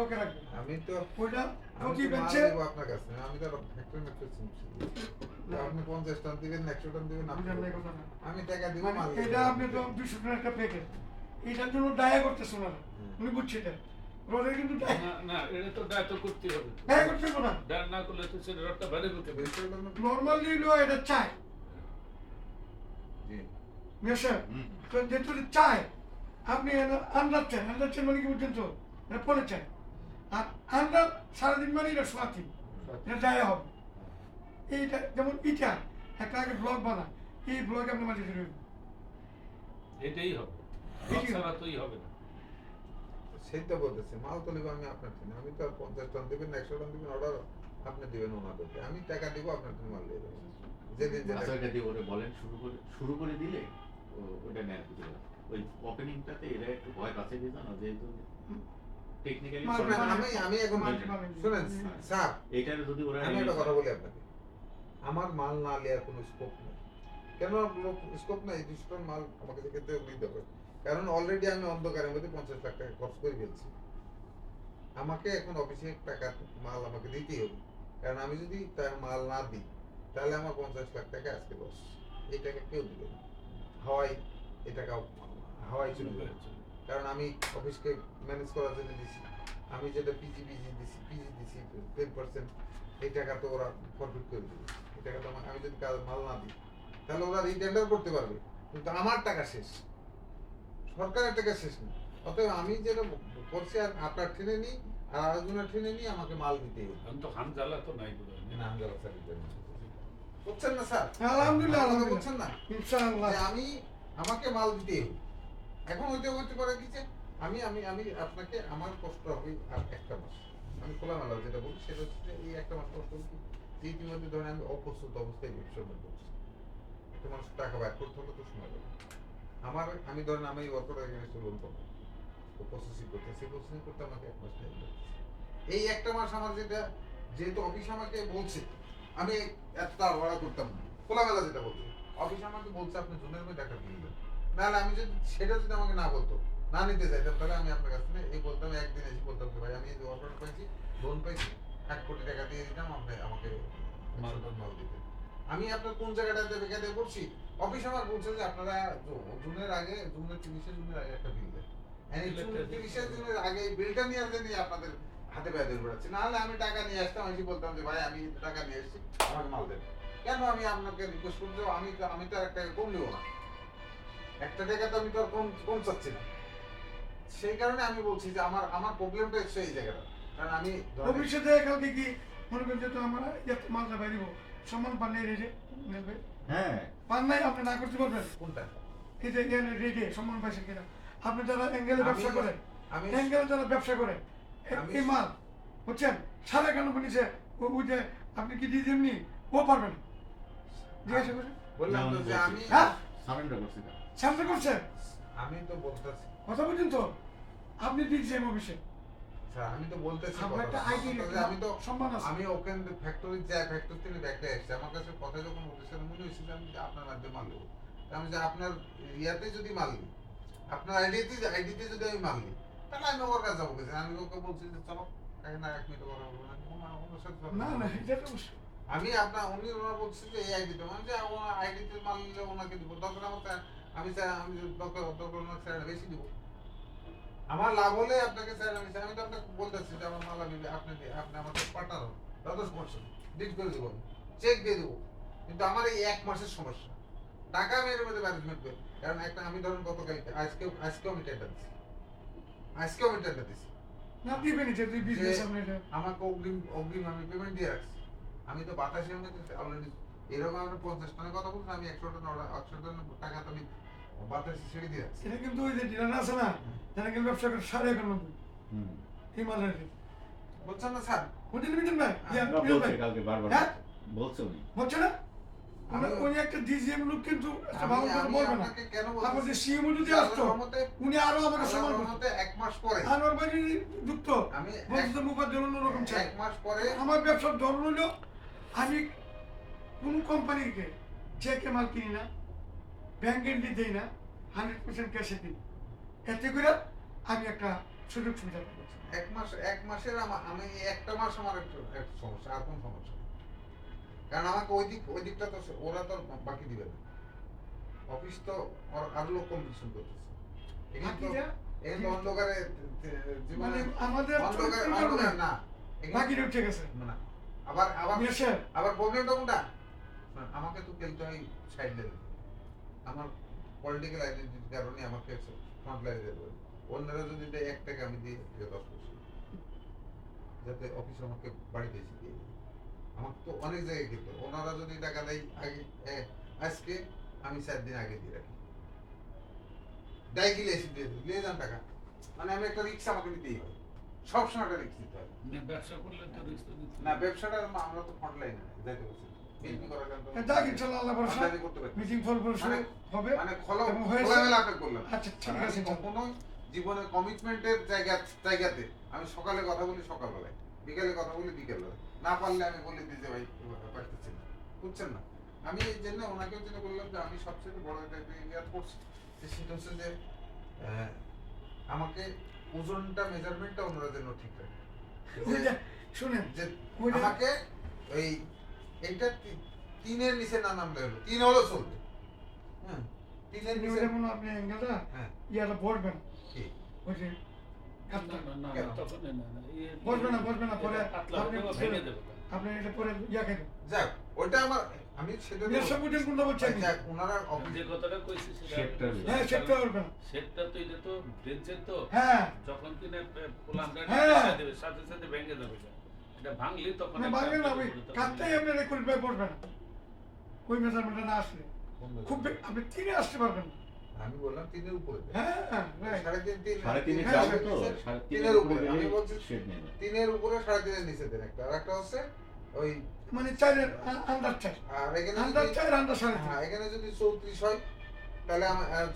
ওকে আমি তো ওইটা আমি তো মাল বেঞ্চে দেবো আপনার কাছে। আমি তো ফ্যাক্টরি ম্যাক্টরি চিনছি আপনি পঞ্চাশ টন দিবেন একশো টন দিবেন আপনি বুঝলেন না আমি টাকা দিব মানে মাল এটা আপনি তো দুশো টাকা একটা প্যাকেট এটার জন্য ডায়া করতেছে ওনারা। উনি বুঝছে এটা। রোডের কিন্তু না না এটা তো দায় তো করতে হবে। ডায়া করতে না। দায় না করলে তো সেটা রডটা বাইরে করতে হবে বেশি হলো না? নর্মালি হলো এটা চায় জি। মেশা তো যেহেতু এটা চায় আপনি আন্ডার চান আন্ডার চান মানে কি বুঝছেন তো? এটা পরে চায় আর আন্ডার সারাদিন মানে এটা সোয়াতিন এটা ডায়া হবে। এইটা যেমন ইটা একটা আগে ব্লগ বানা এই ব্লগে আপনি মাঝে ধরবেন এটাই হবে। এটাই তোই হবে। না। সেই তো বলতেছে মাল তো নেব আমি আপনার থেকে। আমি তো আর পঞ্চাশ টন দিবেন একশো টন দিবেন অর্ডার আপনি দিবেন ওনাদেরকে। আমি টাকা দিব আপনার থেকে মাল দিয়ে দেবো যেদিন যেটা দিয়ে ওরে বলেন শুরু করে শুরু করে দিলে ওটা নেয় ওই ওপেনিংটাতে এরা একটু ভয় পাচ্ছে যে জানো যেহেতু টেকনিক্যালি আমি আমি এখন শুনেন স্যার এটার যদি ওরা আমি একটা কথা বলি আপনাকে। আমার মাল না নেওয়ার কোনো স্কোপ নেই। কেন স্কোপ নাই? দুশো টন মাল আমাকে সেক্ষেত্রে নিতে হবে। কারণ অলরেডি আমি অন্ধকারের মধ্যে পঞ্চাশ লাখ টাকা খরচ করে ফেলছি। আমাকে এখন অফিসে টাকা মাল আমাকে দিতেই হবে। কারণ আমি যদি তার মাল না দিই তাহলে আমার পঞ্চাশ লাখ টাকা আজকে লস এই টাকা কেউ দিবে না। হাওয়াই এই টাকা হাওয়াই চলে যাবে কারণ আমি অফিসকে ম্যানেজ করার জন্য দিছি। আমি যেটা পিজি পিজি দিছি পিজি দিছি টেন পার্সেন্ট এই টাকা তো ওরা প্রফিট করে দিবে। এই টাকা তো আমি যদি কাজ মাল না দিই তাহলে ওরা রিটেন্ডার করতে পারবে। কিন্তু আমার টাকা শেষ। সরকারের টাকা শেষ না। অতএব আমি যেটা করছি আর আপনার ঠেনে নিই আর আরেকজনের ঠেনে নিই আমাকে মাল দিতে হবে। এখন তো হান জ্বালা তো নাই বলে না? আমি দিতে না। বুঝছেন না স্যার? আলহামদুলিল্লাহ বুঝছেন না? ইনশাআল্লাহ। আমি আমাকে মাল দিতে হবে। এখন হইতে হইতে পারে যে আমি আমি আমি আপনাকে আমার কষ্ট হবে আর একটা মাস। আমি খোলামেলা যেটা বলি সেটা হচ্ছে এই একটা মাস কষ্ট কি যে ইতিমধ্যে ধরেন আমি অপ্রস্তুত অবস্থায় ব্যবসার মধ্যে করছি একটা মানুষ টাকা ব্যাক করতে হলে তো সময় লাগবে আমার, আমি ধরেন আমি ওয়ার্কার এগেনস্টে লোন পাবো তো। প্রসেসিং করতে, সেই প্রসেসিং করতে আমাকে এক মাস টাইম এই একটা মাস আমার যেটা, যেহেতু অফিস আমাকে বলছে, আমি এত তাড়াহুড়া করতাম না। খোলামেলা যেটা বলছে। অফিস আমাকে বলছে আপনি জুনের মধ্যে টাকা দিয়ে দেবেন। আমি যদি সেটা যদি আমাকে না বলতো না নিতে চাইতাম তাহলে আমি আপনার কাছ থেকে এই বলতাম একদিন এসে বলতাম যে ভাই আমি এই অফার পাইছি লোন পাইছি এক কোটি টাকা দিয়ে দিতাম আপনি আমাকে মাল দিতেন। আমি আপনার কোন জায়গাটাতে বেকারে বলছি? অফিস আমার বলছে যে আপনারা জুনের আগে জুনের তিরিশে জুনের আগে একটা বিল দেন। তিরিশে জুনের আগে বিলটা নিয়ে আসতে নিয়ে আপনাদের হাতে পায়ে ধরে বেড়াচ্ছি। নাহলে আমি টাকা নিয়ে আসতাম আমি বলতাম যে ভাই আমি টাকা নিয়ে এসেছি আমাকে মাল দেন। কেন আমি আপনাকে রিকোয়েস্ট করব? আমি তো আমি তো আর একটা কম নেব না। একটা টাকা তো আমি তো আর কম কম চাচ্ছি না। সেই কারণে আমি বলছি যে আমার আমার প্রবলেমটা হচ্ছে এই জায়গাটা। কারণ আমি ভবিষ্যতে কালকে কি মনে করেন যে তো আমরা এত মালটা বাইরিব সম্মান পান রেডে নেবে? হ্যাঁ। পান নাই আপনি না করতে পারবেন? কোনটা? এই যে এখানে রেডে সম্মান পাইছেন কিনা। আপনি যারা অ্যাঙ্গেলে ব্যবসা করেন আমি অ্যাঙ্গেলে যারা ব্যবসা করেন এই মাল বুঝছেন? সাড়ে কেন বলেছে ও ওই যে আপনি কি দিয়ে দেননি? ও পারবেন জিজ্ঞাসা করে বললাম তো যে আমি হ্যাঁ? সারেন্ডার করছি সামনে করছে আমি তো বলতেছি। কথা বলছেন তো? আপনি দিচ্ছেন অফিসে। স্যার আমি তো বলতেছি আমরা। একটা ID আমি তো সম্মান আছে। আমি ওখান ফ্যাক্টরি যাই ফ্যাক্টরি থেকে ব্যাগটা এসেছে আমার কাছে কথা যখন উঠেছে মনে হয়েছে যে আমি যে আপনার মাধ্যমে মাল তা আমি যে আপনার ইয়াতে যদি মাল নিই আপনার আইডিতে আইডিতে যদি আমি মাল নিই তাহলে আমি ওর কাছে যাব। আমি ওকে বলছি যে চলো এখানে এক মিনিট কথা বলব না। না এটা তো আমি আপনার উনি ওনার বলছে যে এই আইডিতে মানে যে আইডিতে মাল নিলে ওনাকে দিব। দরকার আমার আমি স্যার আমি দরকার দরকার স্যার বেশি দিব। আমার লাভ হলে আপনাকে স্যার আমি আমি তো আপনাকে বলতেছি যে আমার মাল আমি আপনি আপনি আমাকে পাঠানো যথেষ্ট করছেন ডিট করে দেবো। চেক দিয়ে দেবো। কিন্তু আমার এই এক মাসের সমস্যা। টাকা আমি এর মধ্যে ম্যানেজমেন্ট করি কারণ একটা আমি ধরুন গতকালকে আজকে আজকেও আমি টেন্ডার দিচ্ছি আজকেও আমি টেন্ডার দিচ্ছি না দিবেন যে তুই বিজনেস আপনি আমাকে অগ্রিম অগ্রিম আমি পেমেন্ট দিয়ে রাখছি। আমি তো বাতাসের মধ্যে অলরেডি এরকম আমরা পঞ্চাশ টাকার কথা বলছি আমি একশো টাকা একশো টাকা টাকা তো আমি বাতাসে ছেড়ে দিয়ে এটা কিন্তু ওই যে ডিলার আছে না যারা কিন্তু ব্যবসা করে সাড়ে একানব্বই বলছেন না স্যার? ভাই বলছে কালকে বারবার। হ্যাঁ? বলছে উনি। হচ্ছে না? মানে আমি- উনি একটা ডিজিএম লোক কিন্তু একটা ভালো করে বলবে না। তারপর যে বলছি যদি আসতো উনি আরও আমাকে সম্মান আল্লাহর এক মাস পরে আনোয়ার ভাই যুক্ত। আমি বলছে এক- অন্যরকম চাই এক মাস পরে আমার ব্যবসার ধরন হলো আমি কোন কোম্পানিকে চেকে মাল কিনি না ব্যাংক এন্ট্রি দিই না হান্ড্রেড পার্সেন্ট ক্যাশে দিই। এতে করে আমি একটা সুযোগ সুবিধা পাচ্ছি এক মাস এক মাসের আমি একটা মাস আমার একটু একটু সমস্যা আর কোনো সমস্যা কারণ আমাকে ওই দিক ওই দিকটা তো ওরা তো বাকি দিবে না। অফিস তো আর- লোক কম্পিটিশন করতেছে। এখানে তো অন্ধকারে মানে আমাদের অন্ধকার না। বাকিটা আবার আবার আবার প্রবলেমটা কোনটা? আমাকে তো খেলতে হয় সাইড লাইনে আমার পলিটিক্যাল আইডেন্টিটির কারণে আমাকে ফ্রন্ট লাইনে যেতে হবে। অন্যরা যদি দেয় এক টাকা আমি থেকে দশ পয়সা যাতে অফিস আমাকে বাড়িতে এসে দিয়ে দেয়। আমাকে তো অনেক জায়গায় খেলতে ওনারা যদি টাকা দেয় আগে আজকে আমি চার দিন আগে দিয়ে রাখি। দেয় গেলে এসে দিয়ে নিয়ে যান টাকা। মানে আমি একটা রিক্সা আমাকে নিতেই হবে। সবসময় একটা রিক্স নিতে হবে। মানে ব্যবসা করলে তো না ব্যবসাটা আমরা তো ফ্রন্ট লাইনে যাইতে পারছি যাক ইনশাল্লাহ আল্লাহ ভরসা। মিটিং ফলপ্রসূ মানে- হবে। মানে খোলা। খোলামেলা আপনি করলেন আচ্ছা ঠিক আছে আমি কখনো জীবনের কমিটমেন্টের জায়গা জায়গাতে আমি সকালে কথা বলি সকালবেলায় বিকালে কথা বলি বিকেলবেলায়। না পারলে আমি বলে দিই যে ভাই পারতেছি না। বুঝছেন না? আমি এই জন্য ওনাকেও যেটা বললাম যে আমি সবচেয়ে বড় একটা ইয়ার করছি যে সেটা হচ্ছে যে আমাকে ওজনটা মেজারমেন্টটা ওনারা যেন ঠিক রাখে যে, শুনেন যে- আমাকে এই এইটা তিনের নিচে না নামলে হলো? তিন হলো চলবে। হ্যাঁ তিনের নিচে যেমন আপনি অ্যাঙ্গেলটা হ্যাঁ। ইয়াটা বসবেন কি? ওই যে এ- বসবে না, বসবে না, পরে আপনি এটা পরে ইয়া খাবেন যাক ওইটা আমার আমি সেটা ফুটের কোনটা বলছেন যাক ওনারা যে কথাটা কইছি সেটা- হ্যাঁ সেটা করবেন শেপটা তো এটা তো বেঞ্চের তো। হ্যাঁ। যখন কিনা প্লানটা হ্যাঁ। দেবে সাথে সাথে ভেঙে যাবে এটা। ভাঙলে তখন না ওই তখন- আপনি রেকর্ড পেয়ে পড়বেন ওই মেজারমেন্টটা না আসলে। খুব আপনি তিনে আসতে পারবেন না। আমি বললাম তিনের উপরে। হ্যাঁ সাড়ে তিন তিন সাড়ে তিনে হ্যাঁ, যাবে তো? তিনের- উপরে আমি বলছি তিনের উপরে সাড়ে তিনের নিচে দেন একটা। আর একটা হচ্ছে ওই মানে চারের আন্ডার চার আর এখানে আন্ডার চার আন্ডার সাড়ে হ্যাঁ এখানে যদি চৌত্রিশ হয় তাহলে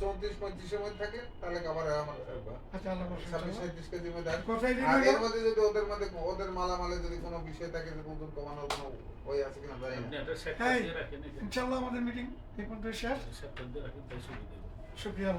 চৌত্রিশ পঁয়ত্রিশের মধ্যে থাকে তাহলে আবার আমার আচ্ছা ছাব্বিশ সাঁত্রিশ কেজির মধ্যে আসবে। কথাই দিন আর এর মধ্যে যদি ওদের মধ্যে ওদের মালামালে যদি কোনো বিষয় থাকে যে ওজন কমানোর কোনো ওই আছে কিনা জানি না। ইনশাআল্লাহ আমাদের মিটিং এই পর্যন্ত শেষ। শেপটা দিয়ে